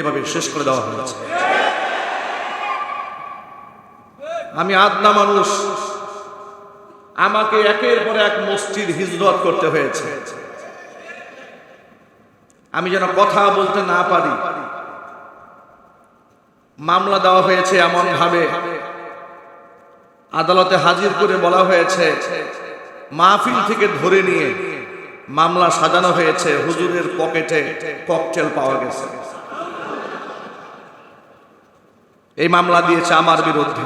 এভাবে শেষ করে দেওয়া হয়েছে। আমি আদনা মানুষ, আমাকে একের পর এক মসজিদ হিজরত করতে হয়েছে। আমি যেন কথা বলতে না পারি। মামলা দেওয়া হয়েছে এমন ভাবে আদালতে হাজির করে বলা হয়েছে, মাহফিল থেকে ধরে নিয়ে মামলা সাজানো হয়েছে, হুজুরের পকেটে ককটেল পাওয়া গেছে। এই মামলা দিয়েছে আমার বিরুদ্ধে।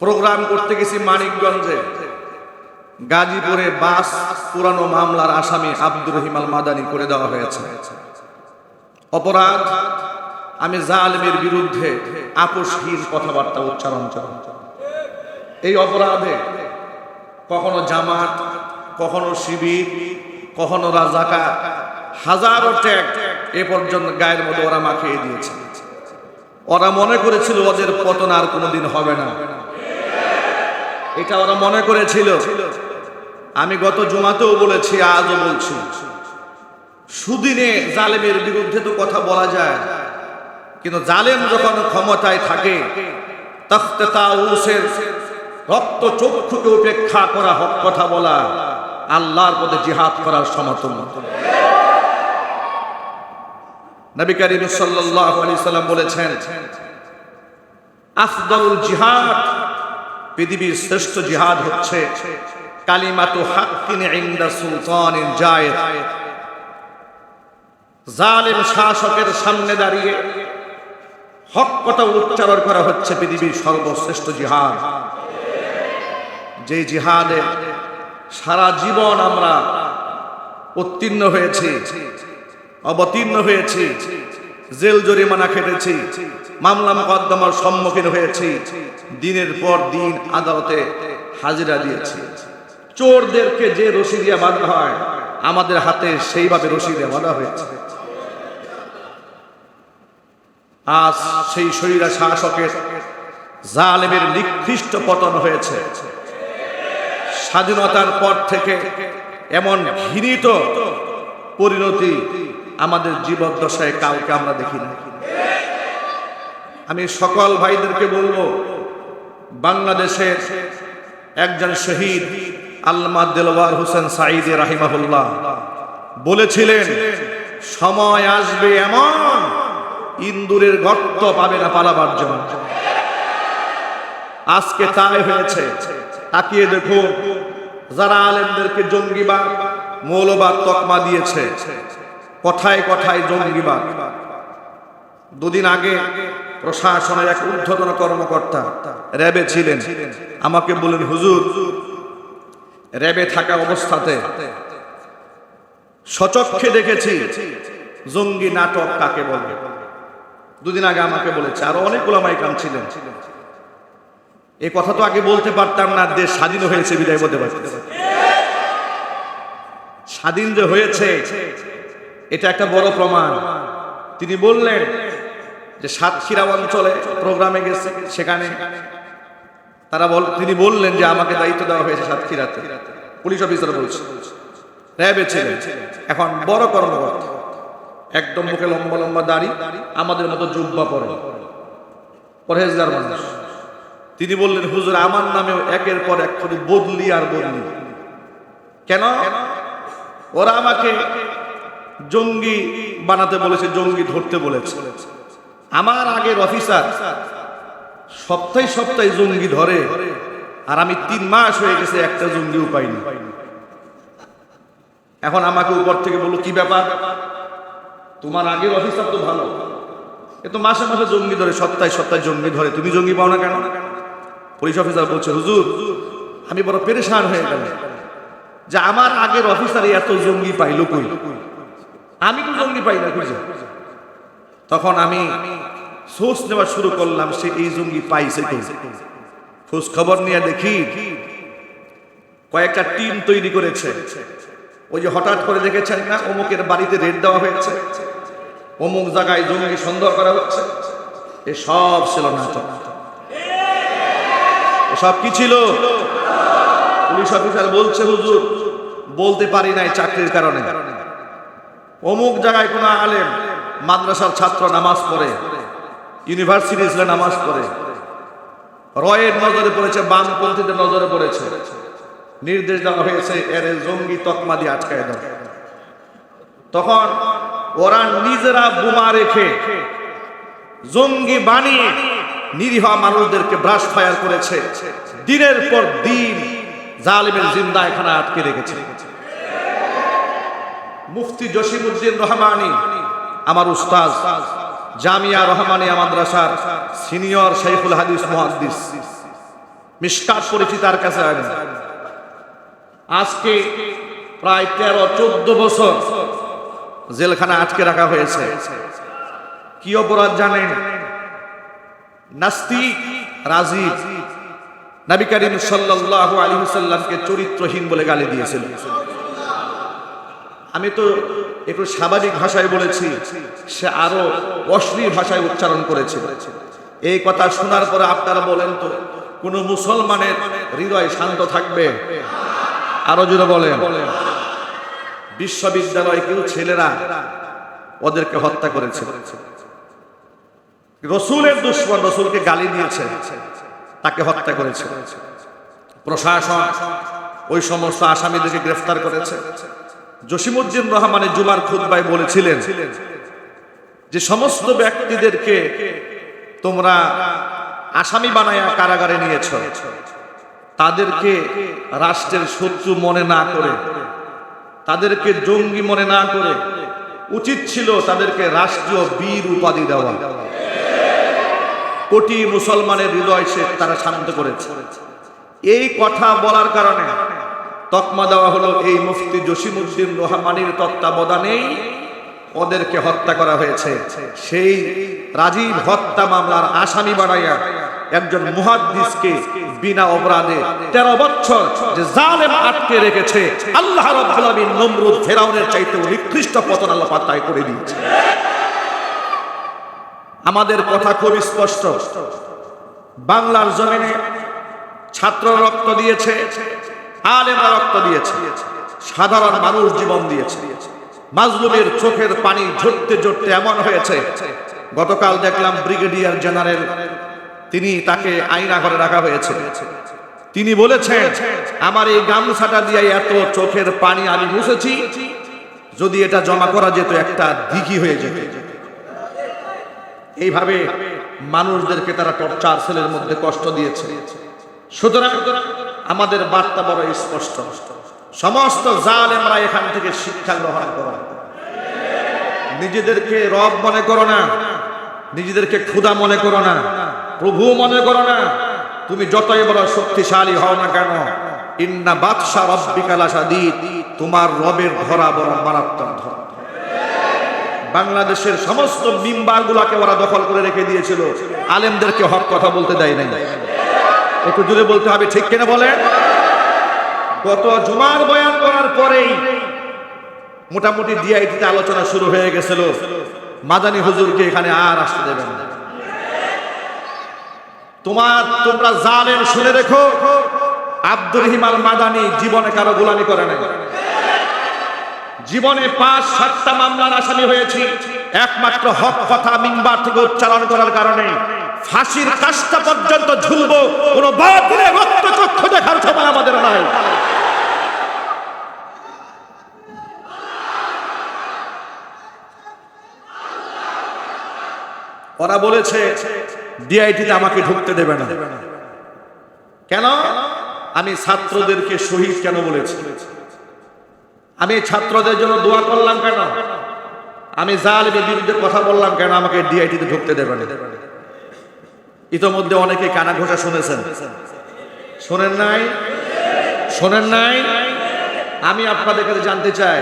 প্রোগ্রাম করতে গেছি মানিকগঞ্জে। গাজীপুরে বাস পুরানো মামলার আসামি আব্দুর রহিমাল মাদানি করে দেওয়া হয়েছে। অপরাধ, আমি জালেমের বিরুদ্ধে আপোষহীন কথাবার্তা উচ্চারণ করি এই অপরাধে কখনো জামাত, কখনো শিবির, কখনো রাজাকা হাজারো ট্যাগ এ পর্যন্ত গায়ের মধ্যে ওরা মাখিয়ে দিয়েছে। ওরা মনে করেছিল ওদের পতন আর কোনোদিন হবে না। এটা ওরা মনে করেছিল। আমি গত জুমাতেও বলেছি, আজও বলছি। সুদিনে জালেমের বিরুদ্ধে তো কথা বলা যায়। কিন্তু জালেম যখন ক্ষমতায় থাকে, তখতে রক্ত চক্ষুকে উপেক্ষা করা হক কথা বলা, আল্লাহর পথে জিহাদ করার সমর্থন নবী করিম সাল্লাল্লাহু আলাইহি সাল্লাম বলেছেন, আফদলুল জিহাদ, পৃথিবীর শ্রেষ্ঠ জিহাদ হচ্ছে কালিমাতু হাক্কিন ইনদা সুলতানিন জায়েদ। জালেম শাসকের সামনে দাঁড়িয়ে হক কথা উচ্চারণ করা হচ্ছে পৃথিবীর সর্বশ্রেষ্ঠ জিহাদ। যে জিহাদে সারা জীবন আমরা উত্তীর্ণ হয়েছি অবতীর্ণ হয়েছি। জেল জরিমানা খেটেছি। মামলা মোকদ্দমার সম্মুখীন হয়েছি। দিনের পর দিন আদালতে হাজিরা দিয়েছি। চোরদেরকে যে রশি দিয়ে বাঁধা হয়, আমাদের হাতে সেইভাবে রশি দিয়ে বাঁধা হয়েছে। আজ সেই শরীরা শাসকের জালেমের নিকৃষ্ট পতন হয়েছে। স্বাধীনতার পর থেকে এমন ঘৃণিত পরিণতি আমাদের জীবদ্দশায় কাউকে আমরা দেখি না। আমি সকল ভাইদেরকে বলব, বাংলাদেশের একজন শহীদ আল্লামা দেলওয়ার হোসেন সাইদি রাহিমাহুল্লাহ বলেছিলেন, সময় আসবে এমন ইন্দুরের গর্ত পাবে না পালাবার জন্য। আজকে তাই হয়েছে। তাকিয়ে দেখুন, যারা আলেমদেরকে জঙ্গিবাদ, মৌলবাদ তকমা দিয়েছে কথায় কথায় জঙ্গিবাদ। দুদিন আগে প্রশাসনের এক ঊর্ধ্বতন কর্মকর্তা র্যাবে ছিলেন। আমাকে বলেন হুজুর, র্যাবে থাকা অবস্থাতে সচক্ষে দেখেছি জঙ্গি নাটক কাকে বলে? দুদিন আগে আমাকে বলেছে, আরও অনেক গোলামাই কাম ছিলেন। এই কথা তো আগে বলতে পারতাম না, দেশ স্বাধীন হয়েছে, বিদায় বলতে পারতাম। স্বাধীন যে হয়েছে এটা একটা বড় প্রমাণ। তিনি বললেন যে সাতক্ষীরা অঞ্চলে প্রোগ্রামে গেছে, সেখানে তারা বল, তিনি বললেন যে আমাকে দায়িত্ব দেওয়া হয়েছে সাতক্ষীরাতে পুলিশ অফিসার বলছে, র্যাবে ছিলেন, এখন বড় কর্মকর্তা। একদম মুখে লম্বা লম্বা দাড়ি, আমাদের মতো জুব্বা পরে। পরহেজগার মানুষ। তিনি বললেন, হুজুর, আমার নামেও একের পর এক বদলি আর বদলি। কেন? ওরা আমাকে জঙ্গি বানাতে বলেছে, জঙ্গি ধরতে বলেছে। আমার আগের অফিসার সপ্তাহে সপ্তাহে জঙ্গি ধরে, আর আমি তিন মাস হয়ে গেছে একটা জঙ্গিও পাইনি। এখন আমাকে উপর থেকে বলল, কি ব্যাপার? তোমার আগের অফিসার তো ভালো। এ তো মাসে মাসে জঙ্গি ধরে, সপ্তাহে সপ্তাহে জঙ্গি ধরে। তুমি জঙ্গি পাও না কেন? পুলিশ অফিসার বলছে, হুজুর, আমি বড় পেরেশান হয়ে গেল যে আমার আগের অফিসারে এত জঙ্গি পাইল কই? আমি তো জঙ্গি পাই না, খুঁজে। তখন আমি সোর্স নেওয়া শুরু করলাম, সে এই জঙ্গি পাইছে খোঁজ খবর নিয়ে দেখি কয়েকটা টিম তৈরি করেছে। ওই যে হঠাৎ করে দেখেছেন না, অমুকের বাড়িতে রেড দেওয়া হয়েছে। অমুক জায়গায় জঙ্গি সন্দেহ করা হচ্ছে। এ সব ছিল নাটক। এসব কি ছিল? পুলিশ অফিসার বলছে, হুজুর, বলতে পারি নাই চাকরির কারণে। অমুক জায়গায় কোনো আলেম মাদ্রাসার ছাত্র নামাজ পড়ে, ইউনিভার্সিটি নামাজ পড়ে, রয়ের নজরে পড়েছে, বামপন্থীদের নজরে পড়েছে। নির্দেশ দেওয়া হয়েছে, এর জঙ্গি তকমা দিয়ে আটকায় দাও। তখন ওরা নিজেরা বোমা রেখে জঙ্গি বানিয়ে নিরীহ মানুষদেরকে ব্রাশ ফায়ার করেছে। দিনের পর দিন জালিমের জিন্দা এখানে আটকে রেখেছে। মুফতি জসিমুদ্দিন রহমানি, আমার উস্তাজ জামিয়া রহমানিয়া মাদ্রাসার সিনিয়র শাইখুল হাদিস মুহাদ্দিস। মিশকাত পড়েছি তার কাছে আজকে প্রায় তেরো, চোদ্দ বছর জেলখানা আটকে রাখা হয়েছে। কি অপরাধ জানেন? নাস্তিক রাজি নবী করিম সাল্লাল্লাহু আলাইহি সাল্লামকে চরিত্রহীন বলে গালি দিয়েছিল। আমি তো একটু স্বাভাবিক ভাষায় বলেছি, সে আরও অশ্লীল ভাষায় উচ্চারণ করেছে। এই কথা শোনার পরে আপনারা বলেন তো, কোন মুসলমানের হৃদয় শান্ত থাকবে? আরও জোরে বলেন। বিশ্ববিদ্যালয়ে কেউ ছেলেরা ওদেরকে হত্যা করেছে। রসুলের দুশ্মন রসুলকে গালি দিয়েছে, তাকে হত্যা করেছে। প্রশাসন ওই সমস্ত আসামিদেরকে গ্রেফতার করেছে। জসিমুদ্দিন রহমানের জুমার খুদ্বায় বলেছিলেন যে সমস্ত ব্যক্তিদেরকে তোমরা আসামি বানায়া কারাগারে নিয়েছ। তাদেরকে রাষ্ট্রের শত্রু মনে না করে, তাদেরকে জঙ্গি মনে না করে, উচিত ছিল তাদেরকে রাষ্ট্রীয় বীর উপাধি দেওয়া। কোটি মুসলমানের হৃদয় সে তারা শান্ত করেছে। এই কথা বলার কারণে তকমা দেওয়া হলো এই মুফতি জসিমুদ্দিন রহমানির তত্ত্বাবধানেই ওদেরকে হত্যা করা হয়েছে। সেই রাজীব হত্যা মামলার আসামি বানাইয়া একজন মুহাদ্দিসকে বিনা অপরাধে তেরো বছর যে জালেম আটকে রেখেছে, আল্লাহ রাব্বুল আলামিন নমরুদ ফেরাউনের চাইতে নিকৃষ্ট পতন আল্লাহ পাক তাই করে দিয়েছে। আমাদের কথা খুব স্পষ্ট। বাংলার জমিনে ছাত্র রক্ত দিয়েছে আলেমরা রক্ত দিয়েছে। সাধারণ মানুষ জীবন দিয়েছে। মাজলুমের চোখের পানি ঝরতে ঝরতে এমন হয়েছে। গতকাল দেখলাম ব্রিগেডিয়ার জেনারেল, তিনি তাকে আইনা ঘরে রাখা হয়েছে। তিনি বলেছেন, আমার এই গামছাটা দিয়ে এত চোখের পানি আমি মুছেছি। যদি এটা জমা করা যেত, একটা দিঘি হয়ে যেত। এইভাবে মানুষদেরকে তারা টর্চার সেলের মধ্যে কষ্ট দিয়েছে। সুতরাং আমাদের বার্তা বড় স্পষ্ট। সমস্ত জাল জালেমরা এখান থেকে শিক্ষা গ্রহণ করো। নিজেদেরকে রব মনে করো না, নিজেদেরকে ক্ষুধা মনে করো না, প্রভু মনে করো না, তুমি যতই বড় শক্তিশালী হও না কেন, ইন্না বাদশা রব্বিকালা সাদিদ তোমার রবের ধরা বড় মারাত্মক ধরা। বাংলাদেশের সমস্ত বিম্বারগুলাকে ওরা দখল করে রেখে দিয়েছিল, আলেমদেরকে হক কথা বলতে দেয় নাই। একটু জুড়ে বলতে হবে, ঠিক কিনা বলেন? গত জুমার বয়ান করার পরেই মোটামুটি ডিআইটিতে আলোচনা শুরু হয়ে গেছিল। মাদানী হুজুরকে এখানে আর আসতে দেবেন তোমার, তোমরা জানেন শুনে রেখো, আব্দুর রহিমাল মাদানি জীবনে কারও গোলামি করে নাই। জীবনে পাঁচ, সাতটা মামলার আসামি হয়েছি। একমাত্র হক কথা মিম্বার থেকে উচ্চারণ করার কারণে ফাঁসির কাজটা পর্যন্ত ঝুলবো, কোন বাতিলে রক্ত চক্ষু দেখার সময় আমাদের নাই। ওরা বলেছে ডিআইটিতে আমাকে ঢুকতে দেবে না। কেন? আমি ছাত্রদেরকে শহীদ কেন বলেছি? আমি ছাত্রদের জন্য দোয়া করলাম কেন? আমি জালেমের বিরুদ্ধে কথা বললাম কেন? আমাকে ডিআইটিতে ঢুকতে দেবে না। ইতোমধ্যে অনেকে কানা ঘোষা শুনেছেন। শোনেন নাই? শোনেন নাই? আমি আপনাদের কাছে জানতে চাই,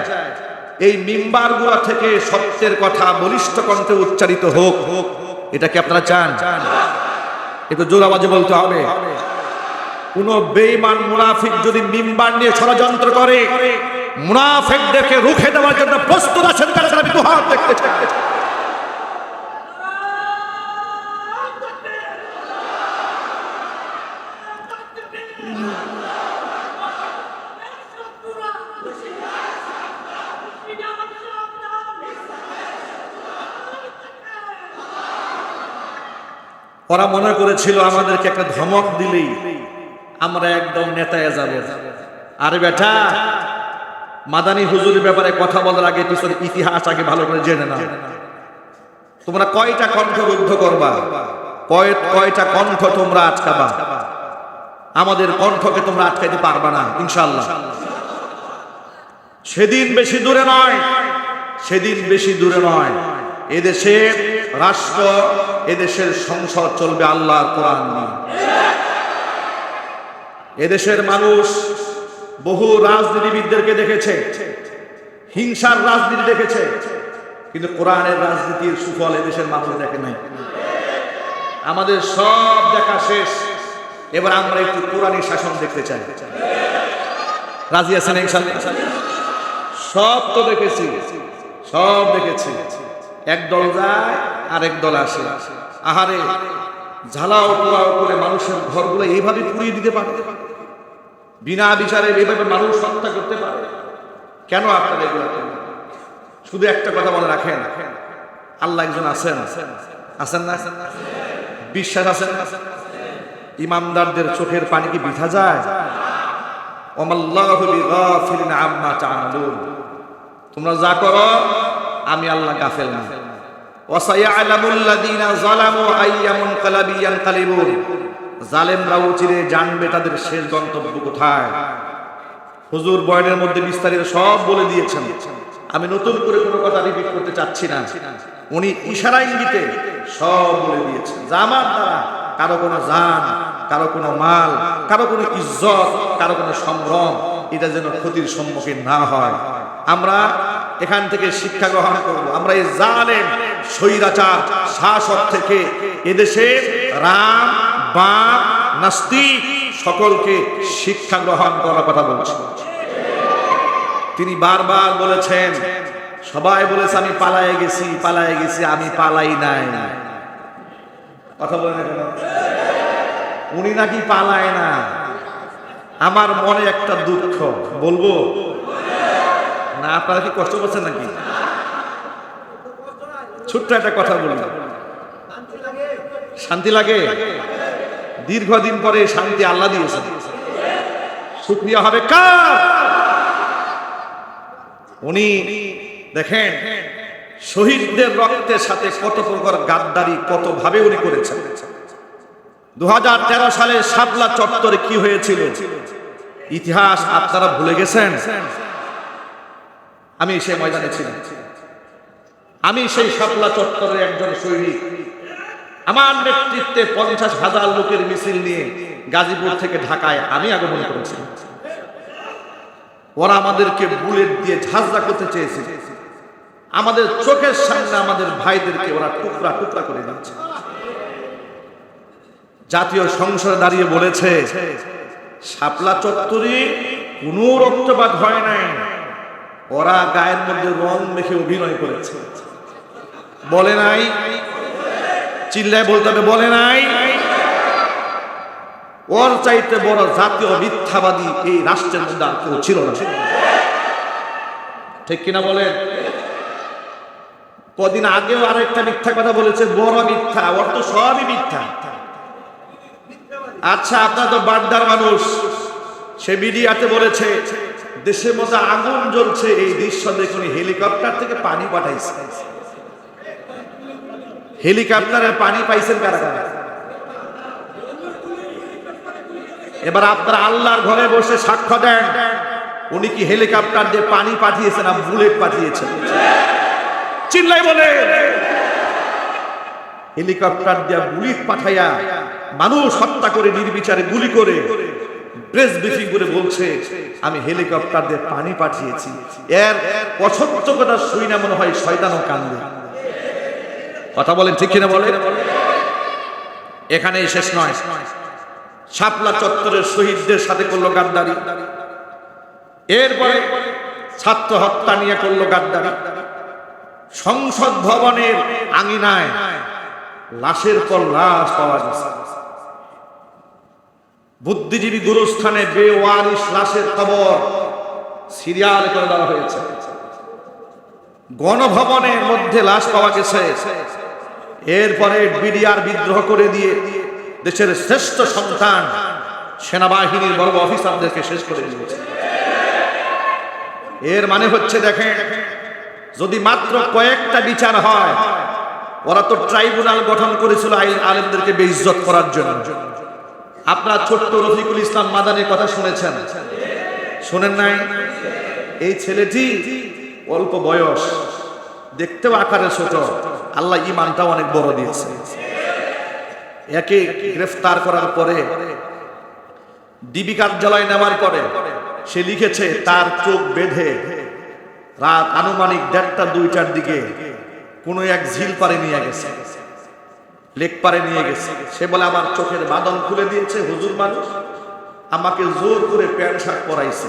এই মিম্বারগুলা থেকে সত্যের কথা বলিষ্ঠ কণ্ঠে উচ্চারিত হোক হোক এটা কি আপনারা চান? একটু জোর আওয়াজে বলতে হবে। কোন বেঈমান মুনাফিক যদি মিম্বার নিয়ে ষড়যন্ত্র করে, মুনাফিকদেরকে রুখে দেওয়ার জন্য প্রস্তুত আছেন, তারা দু হাত দেখতে ওরা মনে করেছিল আমাদেরকে একটা ধমক দিলেই আমরা একদম নেতায় যাব। আরে বেটা, মাদানী হুজুরের ব্যাপারে কথা বলার আগে পিছনে ইতিহাস আগে ভালো করে জেনে না তোমরা কয়টা কণ্ঠ রুদ্ধ করবা? কয় কয়টা কণ্ঠ তোমরা আটকাবা? আমাদের কণ্ঠকে তোমরা আটকাইতে পারবা না ইনশাল্লাহ সেদিন বেশি দূরে নয়, সেদিন বেশি দূরে নয়। এদেশে রাষ্ট্র, এদেশের সংসদ চলবে আল্লাহর কোরআন এদেশের মানুষ বহু রাজনীতিবিদদেরকে দেখেছে, হিংসার রাজনীতি দেখেছে, কিন্তু কোরআনের রাজনীতির সুফল এদেশের মানুষ দেখে নাই। আমাদের সব দেখা শেষ। এবার আমরা একটু কোরআনী শাসন দেখতে চাই। রাজি আছেন সব তো দেখেছি, সব দেখেছি। এক দল যায় আর এক দল আসে। আহারে ঝালাও পোড়াও করে মানুষের ঘরগুলো এইভাবে পুড়িয়ে দিতে পারে? বিনা বিচারে এইভাবে মানুষ হত্যা করতে পারে? কেন আপনারা এগুলো শুধু একটা কথা মনে রাখেন। আল্লাহ একজন আছেন। আছেন না? বিশ্বাস আছেন? না ইমামদারদের চোখের পানি কি বিধা যায়? তোমরা যা করো, আমি আল্লাহ গাফেল না। জানবে তাদের শেষ কোথায়। বয়ানের মধ্যে বিস্তারিত সব বলে দিয়েছেন। আমি নতুন করে কোনো কথা রিপিট করতে চাচ্ছি না। উনি ইশারা ইঙ্গিতে সব বলে দিয়েছেন। যা আমার দ্বারা কারও কোনো জান, কারও কোনো মাল, কারও কোনো ইজ্জত, কারও কোনো সম্ভ্রম, এটা যেন ক্ষতির সম্মুখীন না হয়। আমরা এখান থেকে শিক্ষা গ্রহণ করব। আমরা এই জালেম, স্বৈরাচার, শাসক থেকে এদেশে রাম বা নাস্তিক সকলকে শিক্ষা গ্রহণ করার কথা বলছি। তিনি বারবার বলেছেন, সবাই বলেছে, আমি পালায়ে গেছি পালায়ে গেছি, আমি পালাই নাই। না কথা বলে উনি নাকি পালায় না। আমার মনে একটা দুঃখ। বলব না, আপনারা কি কষ্ট করছেন নাকি? ছোট্ট একটা কথা বলি। শান্তি লাগে? দীর্ঘদিন পরে শান্তি আল্লাহ দিয়েছেন। শুক্রিয়া হবে কার? উনি দেখেন, শহীদদের রক্তের সাথে কত প্রকার গাদ্দারি, কত ভাবে উনি করেছেন। দু হাজার তেরো সালে শাপলা চত্বরে কি হয়েছিল? ইতিহাস আপনারা ভুলে গেছেন? আমি সেই ময়দানে ছিলাম। আমি সেই শাপলা চত্বরের একজন সৈনিক। আমার নেতৃত্বে পঞ্চাশ হাজার লোকের মিছিল নিয়ে গাজীপুর থেকে ঢাকায় আমি আগমন করেছি। ওরা আমাদেরকে বুলেট দিয়ে ঝাঁঝরা করতে চেয়েছে। আমাদের চোখের সামনে আমাদের ভাইদেরকে ওরা টুকরা টুকরা করে দিচ্ছে জাতীয় সংসদে দাঁড়িয়ে বলেছে, শাপলা চত্বরে কোনো রক্তপাত হয় নাই। ওরা গায়ের মধ্যে রং মেখে অভিনয় করেছে। বলে নাই? চিল্লায় বলতে হবে, বলে নাই? ওর চাইতে বড় জাতীয় মিথ্যাবাদী এই রাষ্ট্রের মধ্যে আর কেউ ছিল না। ঠিক কিনা বলেন? কদিন আগেও আর একটা মিথ্যা কথা বলেছে, বড় মিথ্যা, ওর তো সবই মিথ্যা। আচ্ছা আপনার তো বাড্ডার মানুষ, সে মিডিয়াতে বলেছে দেশের মধ্যে আগুন জ্বলছে, এই দৃশ্য দেখুন হেলিকপ্টার থেকে পানি পাঠাইছে। হেলিকপ্টারে পানি পাইছেন কারা কারা? এবার আপনারা আল্লাহর ঘরে বসে সাক্ষ্য দেন, উনি কি হেলিকপ্টার দিয়ে পানি পাঠিয়েছেন না বুলেট পাঠিয়েছেন? চিল্লাই বলে হেলিকপ্টার দিয়ে বুলেট পাঠাইয়া মানুষ হত্যা করে, নির্বিচারে গুলি করে। প্রেস ব্রিফিং করে বলছে, আমি হেলিকপ্টার দিয়ে পানি পাঠিয়েছি। এর অসত্য কথা শুই না মনে হয় শয়তানও কান্দে। কথা বলেন ঠিক কিনা বলে এখানেই শেষ নয়। শাপলা চত্বরের শহীদদের সাথে করল গাদ্দারি। এরপরে ছাত্র হত্যা নিয়ে করল গাদ্দারি। সংসদ ভবনের আঙিনায় লাশের পর লাশ পাওয়া গেছে। বুদ্ধিজীবী গুরুস্থানে বেওয়ারিশ লাশের খবর সিরিয়াল করে দেওয়া হয়েছে। গণভবনের মধ্যে লাশ পাওয়া গেছে। এরপরে বিডিআর বিদ্রোহ করে দিয়ে দেশের শ্রেষ্ঠ সন্তান সেনাবাহিনীর বড় বড় অফিসারদেরকে শেষ করে দিয়েছে। এর মানে হচ্ছে দেখেন, যদি মাত্র কয়েকটা বিচার হয়, ওরা তো ট্রাইব্যুনাল গঠন করেছিল আইন আলেমদেরকে বেইজ্জত করার জন্য। আপনার ছোট্ট রফিকুল ইসলাম মাদানির কথা শুনেছেন। শোনেন নাই? এই ছেলেটি অল্প বয়স, দেখতেও আকারে ছোট। আল্লাহ ইমানটাও অনেক বড় দিয়েছে। একে গ্রেফতার করার পরে ডিবি কার্যালয় নেওয়ার পরে সে লিখেছে, তার চোখ বেঁধে রাত আনুমানিক দেড়টা দুইটার দিকে কোনো এক ঝিল পারে নিয়ে গেছে। লেক পারে নিয়ে গেছে। সে বলে, আমার চোখের বাদন খুলে দিয়েছে হুজুর মানুষ। আমাকে জোর করে প্যান্ট শার্ট পরাইছে।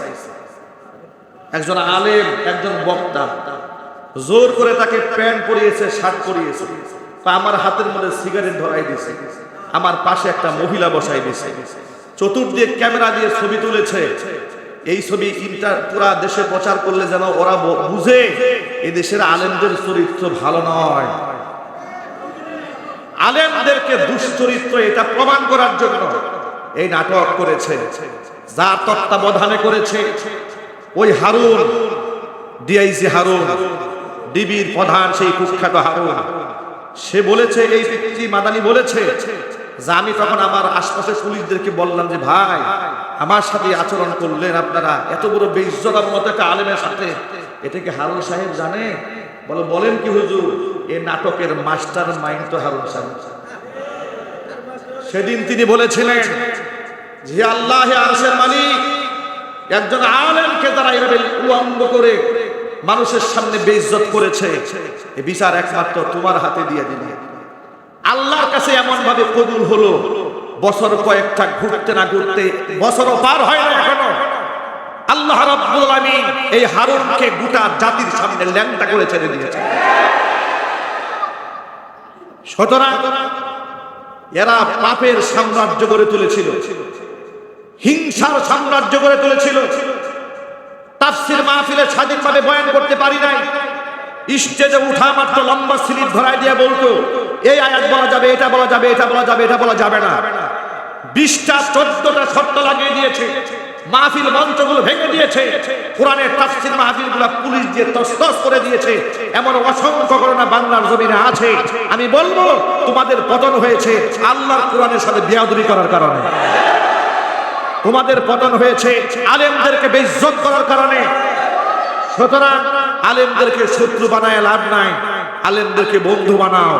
একজন আলেম, একজন বক্তা, জোর করে তাকে প্যান্ট পরিয়েছে, শার্ট পরিয়েছে। আমার হাতের মধ্যে সিগারেট ধরাই দিয়েছে আমার পাশে একটা মহিলা বসাই দিয়েছে চতুর্দিক ক্যামেরা দিয়ে ছবি তুলেছে। এই ছবি ইন্টার, পুরা দেশে প্রচার করলে যেন ওরা বুঝে এই দেশের আলেমদের চরিত্র ভালো নয়। আলেমদেরকে দুশ্চরিত্র এটা প্রমাণ করার জন্য এই নাটক করেছে যা তত্ত্বাবধানে করেছে ওই হারুন ডিআইসি হারুন, ডিবির প্রধান সেই কুখ্যাত হারুন। সে বলেছে, এই ব্যক্তি মাদানি বলেছে যে আমি তখন আমার আশপাশের পুলিশদেরকে বললাম যে, ভাই, আমার সাথে আচরণ করলেন আপনারা। এত বড় বেইজ্জতার মতো একটা আলেমের সাথে। এটা কি হারুন সাহেব জানে? বলে, বলেন কি হুজুর? এ নাটকের মাস্টার মাইন্ড তো হারুন সাহেব। সেদিন তিনি বলেছিলেন যে আল্লাহ আরশের মালিক, একজন আলেমকে তারা এভাবে উলঙ্গ করে মানুষের সামনে বেইজ্জত করেছে, এ বিচার একমাত্র তোমার হাতে দিয়ে দিবে। আল্লাহর কাছে এমন ভাবে কবুল হলো, বছর কয়েকটা ঘুরতে না ঘুরতে বছরও পার হয় না এখনও। আল্লাহ রাব্বুল আলামিন এই হারুনকে গোটা জাতির সামনে ল্যাংটা করে ছেড়ে দিয়েছে সুতরাং এরা পাপের সাম্রাজ্য গড়ে তুলেছিল, হিংসার সাম্রাজ্য গড়ে তুলেছিল। তাফসির মাহফিলে স্বাধীনভাবে বয়ান করতে পারি নাই। স্টেজে উঠা মাত্র লম্বা স্লিপ ধরায় দিয়ে বলতো, এই আয়াত বলা যাবে, এটা বলা যাবে, এটা বলা যাবে, এটা বলা যাবে না। বিশটা, চোদ্দটা শর্ত লাগিয়ে দিয়েছে। মাহফিল মঞ্চগুলো ভেঙে দিয়েছে। কোরআনের তাফসির মাহফিলগুলো পুলিশ দিয়ে তসতস করে দিয়েছে। এমন অসংখ্য ঘটনা বাংলার জমিনে আছে। আমি বলব, তোমাদের পতন হয়েছে আল্লাহর কোরআনের সাথে বেয়াদবি করার কারণে। তোমাদের পতন হয়েছে আলেমদেরকে বেইজ্জত করার কারণে। সুতরাং আলেমদেরকে শত্রু বানায় লাভ নাই। আলেমদেরকে বন্ধু বানাও।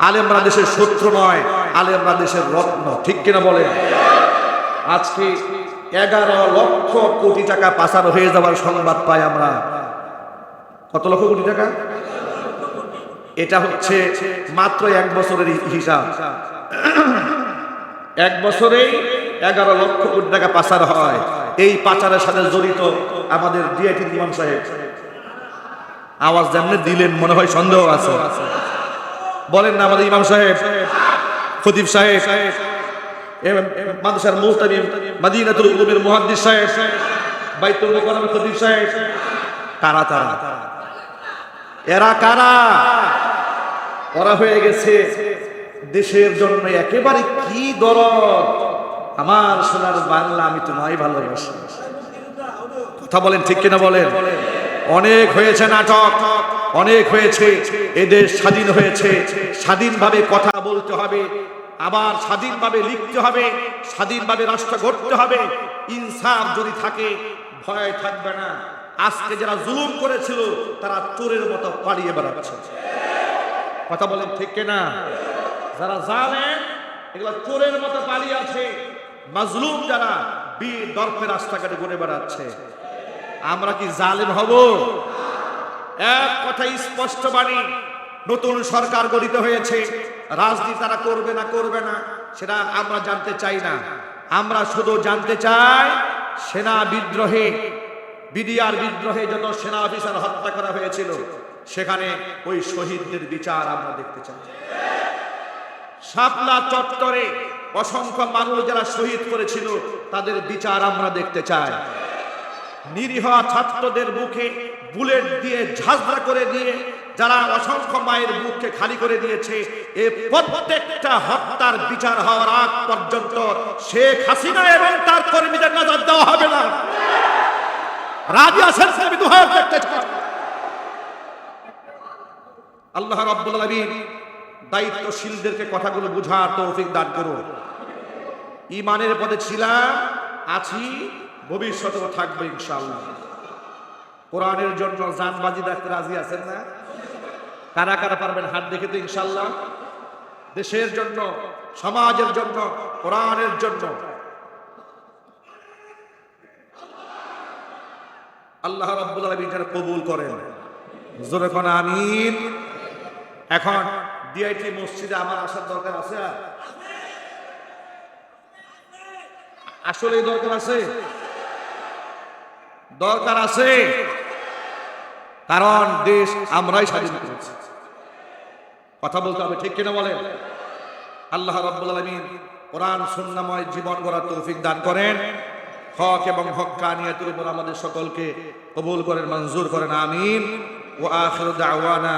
আলেমরা দেশের শত্রু নয়, আলেমরা দেশের রত্ন। ঠিক কিনা বলে আজকে এগারো লক্ষ কোটি টাকা পাচার হয়ে যাওয়ার সংবাদ পাই আমরা। কত লক্ষ কোটি টাকা? এটা হচ্ছে মাত্র এক বছরের হিসাব। এক বছরেই এগারো লক্ষ কোটি টাকা পাচার হয়। এই পাচারের সাথে জড়িত আমাদের ডিআইটি ইমাম সাহেব। আওয়াজ যেমনি দিলেন, মনে হয় সন্দেহ আছে। বলেন না আমাদের ইমাম সাহেব, খতিব সাহেব। মাদ্রাসার মুহতামিম মাদিনাতুল উলুমের মুহাদ্দিস সাহেব, বাইতুল মুকাররমের খতিব সাহেব। কারা তারা? এরা কারা? ওরা হয়ে গেছে দেশের জন্য একেবারে কি দরদ? আমার সোনার বাংলা আমি তোমায় ভালোবাসি। কথা বলেন ঠিক কিনা বলেন? অনেক হয়েছে নাটক, অনেক হয়েছে এদের স্বাধীন হয়েছে, স্বাধীনভাবে কথা বলতে হবে। আবার স্বাধীনভাবে লিখতে হবে, স্বাধীনভাবে রাষ্ট্র গড়তে হবে। ইনসাফ যদি থাকে, ভয় থাকবে না। আজকে যারা জুলুম করেছিল, তারা চোরের মতো পালিয়ে বেড়াচ্ছে। কথা বলেন ঠিক কিনা? যারা জানেন এগুলো চোরের মতো পালিয়ে আছে। মাজলুম যারা, বীর দর্পের রাস্তাঘাটে ঘুরে বেড়াচ্ছে। আমরা কি জালেম হব? এক কথা স্পষ্ট বাণী, নতুন সরকার গঠিত হয়েছে। রাজনীতি তারা করবে না করবে না, সেটা আমরা জানতে চাই না। আমরা শুধু জানতে চাই, সেনা বিদ্রোহে, বিডিআর বিদ্রোহে যত সেনা অফিসার হত্যা করা হয়েছিল, সেখানে ওই শহীদদের বিচার আমরা দেখতে চাই। শাপলা চত্বরে অসংখ্য মানুষ যারা শহীদ করেছিল, তাদের বিচার আমরা দেখতে চাই। নিরীহ ছাত্রদের মুখে বুলেট দিয়ে ঝাঁঝরা করে দিয়ে, যারা অসংখ্য মায়ের মুখকে খালি করে দিয়েছে, এ প্রত্যেকটা হত্যার বিচার হওয়ার আগ পর্যন্ত শেখ হাসিনা এবং তার কর্মীদের নজর দেওয়া হবে না। রাজি আছেন আল্লাহ রাব্বুল আলামিন দায়িত্বশীলদেরকে কথাগুলো বুঝার তৌফিক দান করুন। ইমানের পথে ছিলাম, আছি ভবিষ্যতেও থাকবে ইনশাআল্লাহ। কোরআনের জন্য জানবাজি দেখতে রাজি আছেন না? কারা কারা পারবেন হাত দেখে তো ইনশাআল্লাহ? দেশের জন্য, সমাজের জন্য, কোরআনের জন্য। আল্লাহ রাব্বুল আলামিন কবুল করেন। জোরে কোন আমিন। এখন ডিআইটি মসজিদে আমার আসার দরকার আছে? আসলে দরকার আছে? দরকার আছে। কারণ দেশ আমরাই স্বাধীন করেছি। কথা বলতে হবে, ঠিক কিনা বলেন? আল্লাহ রাব্বুল আলামিন কোরআন, সুন্নাময় জীবন গড়ার তৌফিক দান করেন। হক এবং হক্কানিয়াতের উপর আমাদের সকলকে কবুল করেন, মঞ্জুর করেন, আমিন। ও আখির দাওয়ানা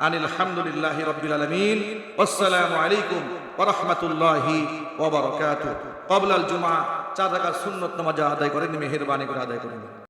আনিল হামদুলিল্লাহি রাব্বিল আলামিন। আসসালামু আলাইকুম ওয়া রাহমাতুল্লাহি ওয়া বারাকাতুহু। ক্বাবলা আল জুমআ, চার রাকাত সুন্নাত নামাজ আদায় করেন, মেহেরবানি করে আদায় করেন।